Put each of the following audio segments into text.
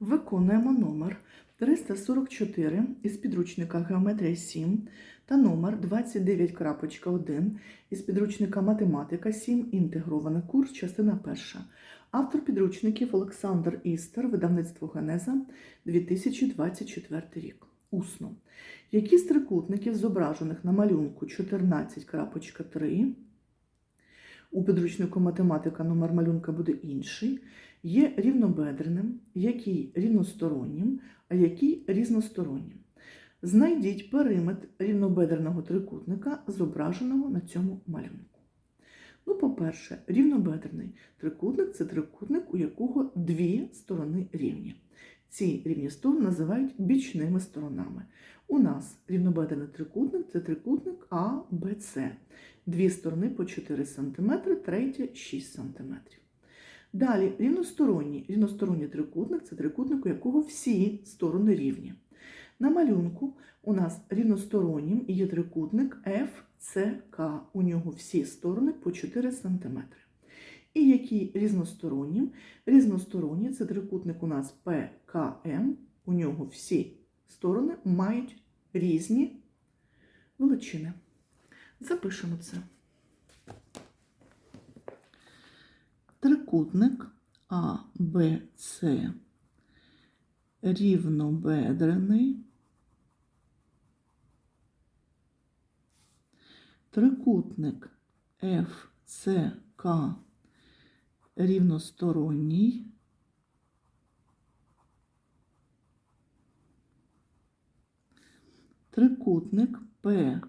Виконуємо номер 344 із підручника Геометрія 7 та номер 29.1 із підручника Математика 7. Інтегрований курс, частина 1. Автор підручників Олександр Істер, видавництво Генеза 2024 рік. Усно. Які з трикутників, зображених на малюнку 14.3, у підручнику математика номер малюнка буде інший, є рівнобедреним, який рівностороннім, а який різностороннім. Знайдіть периметр рівнобедреного трикутника, зображеного на цьому малюнку. Ну, по-перше, рівнобедрений трикутник це трикутник, у якого дві сторони рівні. Ці рівні сторони називають бічними сторонами. У нас рівнобедрений трикутник це трикутник А, Б, С. Дві сторони по 4 см, третя 6 см. Далі рівносторонній. Рівносторонній трикутник це трикутник, у якого всі сторони рівні. На малюнку у нас рівностороннім є трикутник FCK. У нього всі сторони по 4 см. І який різностороннім? Різносторонній це трикутник у нас PKM. У нього всі сторони мають різні величини. Запишемо це. Трикутник А, Б, С рівнобедрений. Трикутник ФЦК рівносторонній. Трикутник ПКМ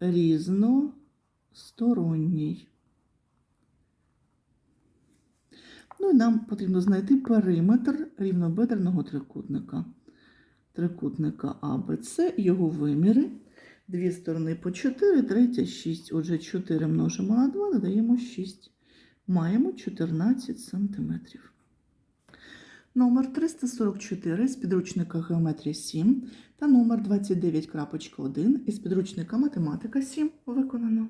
різносторонній. Ну і нам потрібно знайти периметр рівнобедреного трикутника. Трикутника АБЦ, його виміри. Дві сторони по 4, третя 6. Отже, 4 множимо на 2, додаємо 6. Маємо 14 см. Номер 344 з підручника Геометрія 7 та номер 29.1 із підручника Математика 7 виконано.